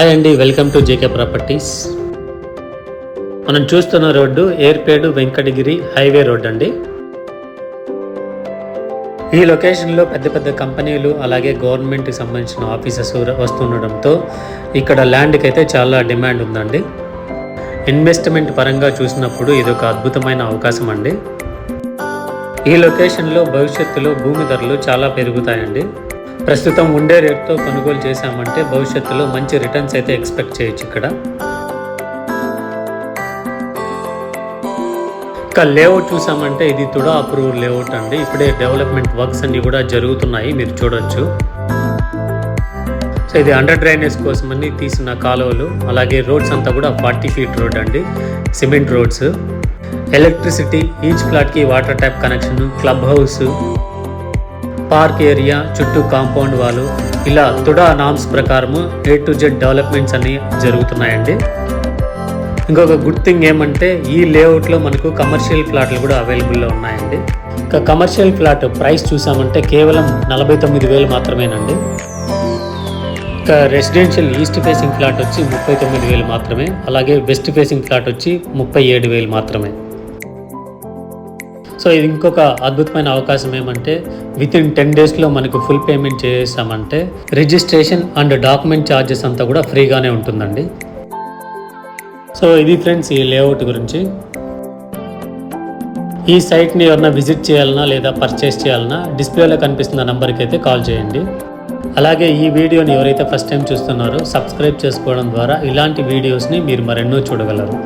Hi అండి welcome to JK properties మనం చూస్తున్న road Yerpedu Venkatagiri highway road అండి. ఈ లొకేషన్లో పెద్ద పెద్ద కంపెనీలు అలాగే గవర్నమెంట్కి సంబంధించిన ఆఫీసెస్ వస్తుండడంతో ఇక్కడ ల్యాండ్కి అయితే చాలా డిమాండ్ ఉందండి. ఇన్వెస్ట్మెంట్ పరంగా చూసినప్పుడు ఇది ఒక అద్భుతమైన అవకాశం అండి. ఈ లొకేషన్లో భవిష్యత్తులో భూమి ధరలు చాలా పెరుగుతాయండి. ప్రస్తుతం ఉండే రేట్తో కొనుగోలు చేశామంటే భవిష్యత్తులో మంచి రిటర్న్స్ అయితే ఎక్స్పెక్ట్ చేయొచ్చు ఇక్కడ. ఇక లేఅవుట్ చూసామంటే ఇది తుడా అప్రూవ్ లేఅవుట్ అండి. ఇప్పుడే డెవలప్మెంట్ వర్క్స్ అన్ని కూడా జరుగుతున్నాయి మీరు చూడొచ్చు. సో ఇది అండర్ డ్రైనేజ్ కోసమని తీసిన కాలువలు అలాగే రోడ్స్ అంతా కూడా ఫార్టీ ఫీట్ రోడ్ అండి సిమెంట్ రోడ్స్. ఎలక్ట్రిసిటీ ఈచ్ ఫ్లాట్కి water tap connection club house park area చుట్టూ కాంపౌండ్ వాళ్ళు ఇలా తుడా నామ్స్ ప్రకారము ఏ టు జెడ్ డెవలప్మెంట్స్ అన్నీ జరుగుతున్నాయండి. ఇంకొక గుడ్ థింగ్ ఏమంటే ఈ లేఅవుట్లో మనకు కమర్షియల్ ఫ్లాట్లు కూడా అవైలబుల్లో ఉన్నాయండి. ఇంకా కమర్షియల్ ఫ్లాట్ ప్రైస్ చూసామంటే కేవలం నలభై తొమ్మిది వేలు మాత్రమేనండి. ఇంకా రెసిడెన్షియల్ ఈస్ట్ ఫేసింగ్ ఫ్లాట్ వచ్చి ముప్పై తొమ్మిది వేలు మాత్రమే. అలాగే వెస్ట్ ఫేసింగ్ ఫ్లాట్ వచ్చి ముప్పై ఏడు వేలు మాత్రమే. సో ఇది ఇంకొక అద్భుతమైన అవకాశం ఏమంటే విత్ ఇన్ టెన్ డేస్లో మనకు ఫుల్ పేమెంట్ చేసామంటే రిజిస్ట్రేషన్ అండ్ డాక్యుమెంట్ ఛార్జెస్ అంతా కూడా ఫ్రీగానే ఉంటుందండి. సో ఇది ఫ్రెండ్స్ ఈ లేఅవుట్ గురించి. ఈ సైట్ని ఎవరన్నా విజిట్ చేయాలన్నా లేదా పర్చేస్ చేయాలన్నా డిస్ప్లేలో కనిపిస్తున్న నెంబర్కి అయితే కాల్ చేయండి. అలాగే ఈ వీడియోని ఎవరైతే ఫస్ట్ టైం చూస్తున్నారో సబ్స్క్రైబ్ చేసుకోవడం ద్వారా ఇలాంటి వీడియోస్ని మీరు మరెన్నో చూడగలరు.